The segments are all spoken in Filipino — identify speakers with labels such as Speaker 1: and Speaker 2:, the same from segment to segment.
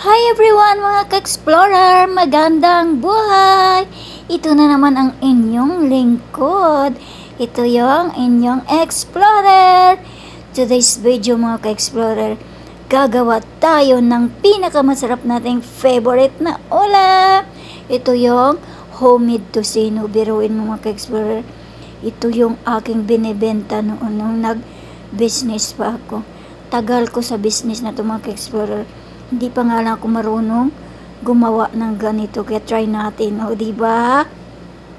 Speaker 1: Hi everyone mga ka-explorer! Magandang buhay! Ito na naman ang inyong lingkod. Ito yung inyong explorer. Today's video mga ka-explorer, gagawa tayo ng pinakamasarap nating favorite na ulam. Ito yung homemade tocino. Biruin mo mga ka-explorer. Ito yung aking binibenta noon nung nag-business pa ako. Tagal ko sa business na ito mga ka-explorer hindi pa nga lang ako marunong gumawa ng ganito. Kaya try natin o di ba?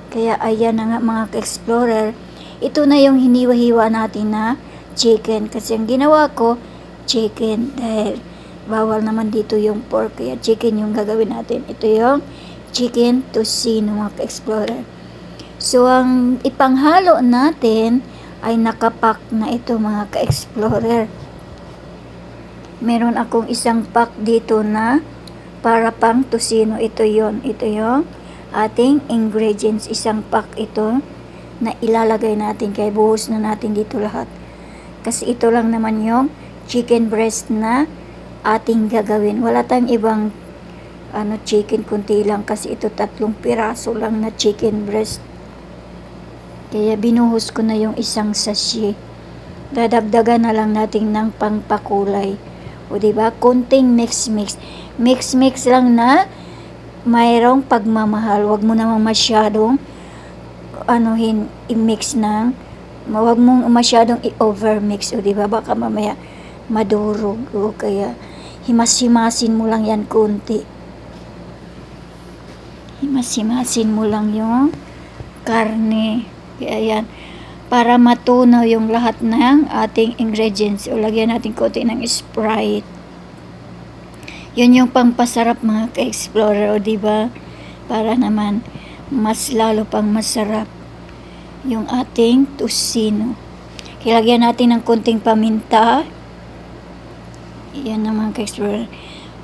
Speaker 1: Kaya ayan na nga mga ka-explorer. Ito na yung hiniwa-hiwa natin na chicken. Kasi ang ginawa ko chicken. Dahil bawal naman dito yung pork. Kaya chicken yung gagawin natin. Ito yung chicken tocino mga ka-explorer. So ang ipanghalo natin ay nakapak na ito mga ka-explorer meron akong isang pack dito na para pang tosino. Ito yon Ito yung ating ingredients. Isang pack ito na ilalagay natin. Kaya buhos na natin dito lahat. Kasi ito lang naman yung chicken breast na ating gagawin. Wala tayong ibang ano chicken kunti lang kasi ito tatlong piraso lang na chicken breast. Kaya binuhos ko na yung isang sachet. Dadagdagan na lang natin ng pangpakulay. O ba? Konting mix-mix. Mix-mix lang na mayroong pagmamahal. Huwag mo namang masyadong anuhin, i-mix ng huwag mong masyadong i-overmix. O di ba? Baka mamaya madurog. O kaya himas-himasin mo lang yan konti. Himas-himasin mo lang yung karne. Kaya yan para matunaw yung lahat ng ating ingredients o lagyan natin konti ng Sprite. Yun yung pangpasarap mga ka-explorer o di ba? Para naman mas lalo pang masarap yung ating tusino. Kilagyan natin ng konting paminta. Yan naman ka-explorer.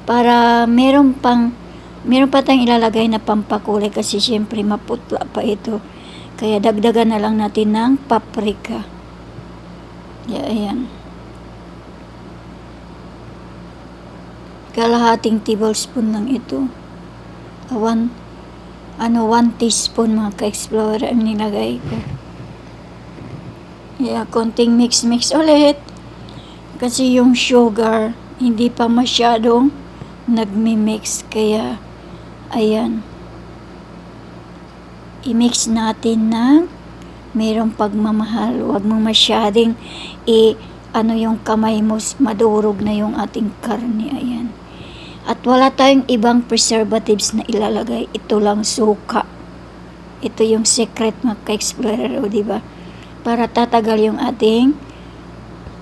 Speaker 1: Para meron pang meron pa tayong ilalagay na pampakulay kasi syempre maputla pa ito kaya dagdagan na lang natin ng paprika. Yeah, ayan. Kalahating tablespoon lang ito. One, ano, one teaspoon mga ka-explorer ang nilagay ko. Yeah, konting mix-mix ulit. Kasi yung sugar, hindi pa masyadong nagmi-mix. Kaya, ayan i-mix natin ng mayroong pagmamahal. Huwag mo masyading i ano yung kamay mo madurog na yung ating karne. Ayan. At wala tayong ibang preservatives na ilalagay. Ito lang suka. Ito yung secret mga ka-explorer, o diba? Para tatagal yung ating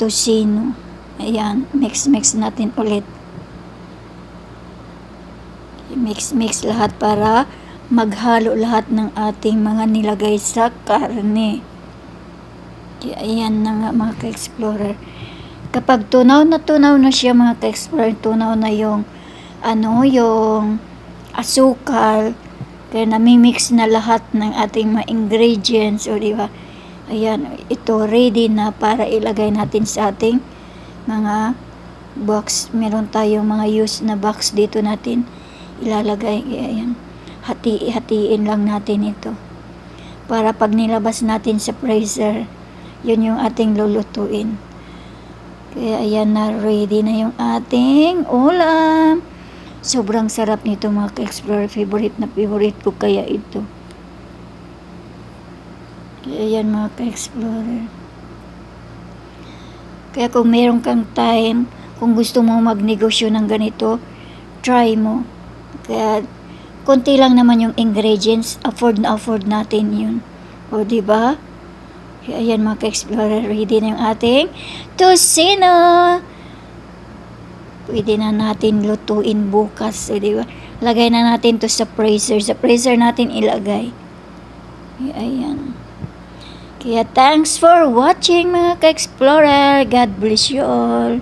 Speaker 1: tosino. Ayan, mix-mix natin ulit. Mix-mix lahat para maghalo lahat ng ating mga nilagay sa karne. Kaya ayan na nga mga ka-explorer. Kapag tunaw na tunaw na siya mga ka-explorer, tunaw na yung ano, yung asukal, kaya namimix na lahat ng ating mga ingredients, o di ba? Ayan, ito ready na para ilagay natin sa ating mga box. Meron tayong mga used na box dito natin ilalagay. Ayan hati-hatiin lang natin ito. Para pag nilabas natin sa freezer, yun yung ating lulutuin. Kaya ayan na, ready na yung ating ulam. Sobrang sarap nito mga ka-explorer. Favorite na favorite ko kaya ito. Kaya ayan mga ka-explorer. Kaya kung meron kang time, kung gusto mo magnegosyo ng ganito, try mo. Kaya konti lang naman yung ingredients, afford na afford natin yun. O, di ba? Ayan mga ka-explorer, ready na yung ating tusino. Pwede na natin lutuin bukas, o, di ba? Lagay na natin to sa freezer. Sa freezer natin ilagay. Ayan. Kaya thanks for watching mga ka-explorer. God bless you all.